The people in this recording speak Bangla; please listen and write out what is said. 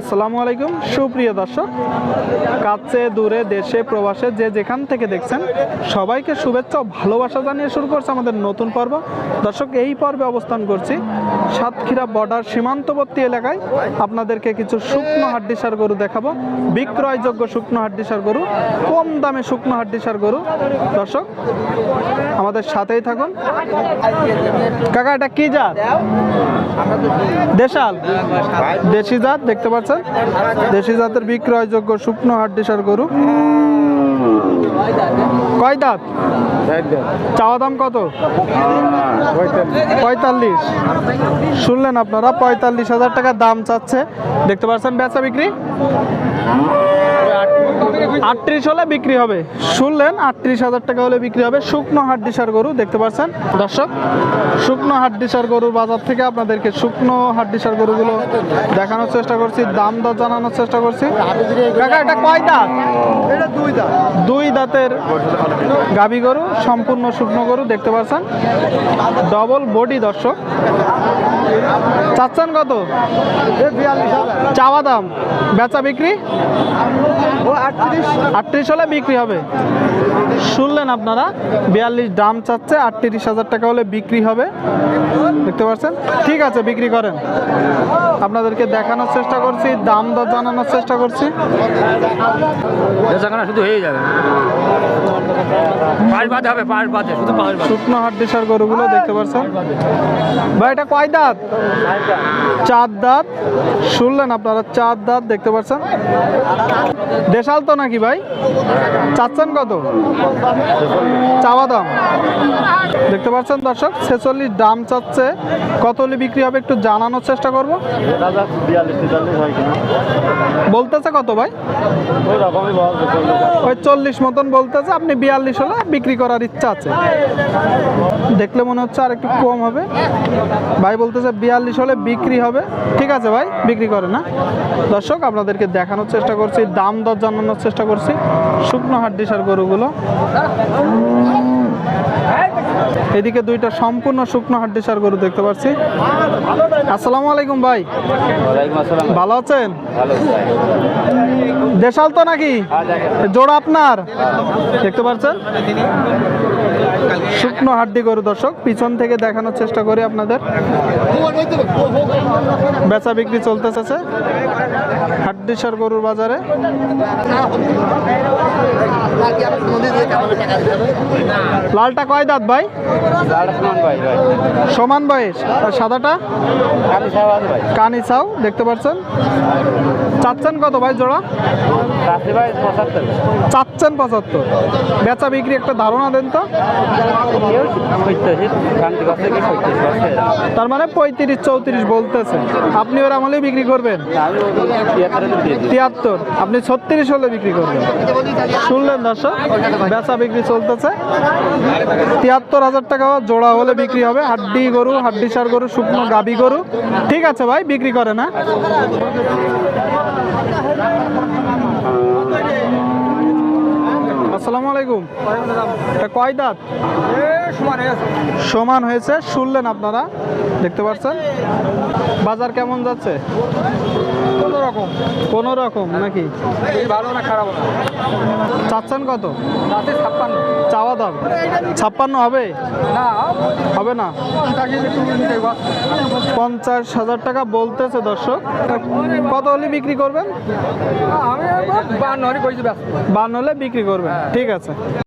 আসসালামু আলাইকুম, সুপ্রিয় দর্শক। কাছে, দূরে, দেশে, প্রবাসে যে যেখান থেকে দেখছেন, সবাইকে শুভেচ্ছা ও ভালোবাসা জানিয়ে শুরু করছে আমাদের নতুন পর্ব। দর্শক, এই পর্বে অবস্থান করছি সাতক্ষীরা বর্ডার সীমান্তবর্তী এলাকায়। আপনাদেরকে কিছু শুকনো হাড্ডিসার গরু দেখাবো। বিক্রয়যোগ্য শুকনো হাড্ডিসার গরু, কম দামে শুকনো হাড্ডিসার গরু। দর্শক, আমাদের সাথেই থাকুন। কাকা, এটা কি জাত? দেশাল। দেশি জাত, দেখতে পাচ্ছেন? দেশি জাতের বিক্রয়যোগ্য শুকনো হাড্ডিসার গরু। কয় দাঁত? চাওয়া দাম কত? পঁয়তাল্লিশ। শুনলেন আপনারা, পঁয়তাল্লিশ হাজার টাকা দাম চাচ্ছে। দেখতে পাচ্ছেন বেচা বিক্রি? আটত্রিশ হলে বিক্রি হবে। শুনলেন, আটত্রিশ হাজার টাকা হলে বিক্রি হবে শুকনো হাড্ডিসার গরু, দেখতে পাচ্ছেন। দর্শক, শুকনো হাড্ডিসার গরুর বাজার থেকে আপনাদেরকে শুকনো হাড্ডিসার গরুগুলো দেখানোর চেষ্টা করছি, দাম দর জানানোর চেষ্টা করছি। কাকা, এটা কয় দাঁত? এটা দুই দাম দুই দাঁতের গাভী গরু, সম্পূর্ণ শুকনো গরু, দেখতে পাচ্ছেন। ডবল বডি দর্শক। চাচ্ছেন কত? চাওয়া দাম। বেচা বিক্রি? আটত্রিশ হলে বিক্রি হবে। শুনলেন আপনারা, বিয়াল্লিশ দাম চাচ্ছে, আটত্রিশ হাজার টাকা হলে বিক্রি হবে। দেখতে পাচ্ছেন? ঠিক আছে, বিক্রি করেন। আপনাদেরকে দেখানোর চেষ্টা করছি, দাম দর জানানোর চেষ্টা করছি। শুধু হয়ে যাবে। পাঁচ বাদে হবে পাঁচ বাদে শুধু পাঁচ বাদে। শুকনো হাড্ডিসার গরুগুলো দেখতে পাচ্ছেন? ভাই এটা কয় দাঁত। চার দাঁত। শুনলেন আপনারা চার দাঁত দেখতে পাচ্ছেন? দেশাল তো নাকি ভাই? চাচ্ছেন কত? চাওয়া দাম। দেখতে পাচ্ছেন দর্শক, ছেচল্লিশ দাম চাচ্ছে। কত হলে বিক্রি হবে একটু জানানোর চেষ্টা করব। বলতেছে কত ভাই? ওই চল্লিশ মতন বলতেছে, আপনি বিয়াল্লিশ হলে বিক্রি করার ইচ্ছা আছে। দেখলে মনে হচ্ছে আর একটু কম হবে। ভাই বলতেছে বিয়াল্লিশ হলে বিক্রি হবে। ঠিক আছে ভাই, বিক্রি করে না। দর্শক, আপনাদেরকে দেখানোর চেষ্টা করছি, দাম দর জানানোর চেষ্টা করছি। শুকনো হাড্ডিসার গরুগুলো। এদিকে দুইটা সম্পূর্ণ শুকনো হাড্ডিসার গরু দেখতে পাচ্ছি। আসসালামু আলাইকুম ভাই। ভালো আছেন? দেশাল তো নাকি? জোড়া আপনার? দেখতে পাচ্ছেন? শুকনো হাড্ডি গরু দর্শক পিছন থেকে দেখানোর চেষ্টা করি আপনাদের। বেচা বিক্রি চলতেছে। হাড্ডিসার গরুর বাজারে। লালটা কয় দাঁত ভাই? সমান ভাই সমান বয়স আর সাদাটা? কানি চাও দেখতে পাচ্ছেন? চাচ্ছেন কত ভাই জোড়া? চাচ্ছেন পঁচাত্তর। বেচা বিক্রি একটা ধারণা দেন তো। তার মানে পঁয়ত্রিশ চৌত্রিশ বলতেছে। আপনি ওর আমলেই বিক্রি করবেন? তিয়াত্তরে। আপনি ছত্রিশ হলে বিক্রি করবেন। শুনলেন দর্শক? বেচা বিক্রি চলতেছে। তিয়াত্তর হাজার টাকা জোড়া হলে বিক্রি হবে। হাড্ডি গরু হাড্ডি সার গরু শুকনো গাবি গরু। ঠিক আছে ভাই বিক্রি করে না আসসালামু আলাইকুম। এটা কয় দাঁত? সমান হয়েছে শুনলেন আপনারা? দেখতে পাচ্ছেন বাজার কেমন যাচ্ছে? কোনো রকম। কোনো রকম নাকি? ভালো না খারাপ চাচ্ছেন কত? ছাপ্পান্ন। চাওয়া দাম? ছাপ্পান্ন হবে? না। হবে না? পঞ্চাশ হাজার টাকা বলতেছে দর্শক। কত হলে বিক্রি করবেন? আমি বান্ন হলে কইছি বান্ন হলে বিক্রি করবেন। ঠিক আছে।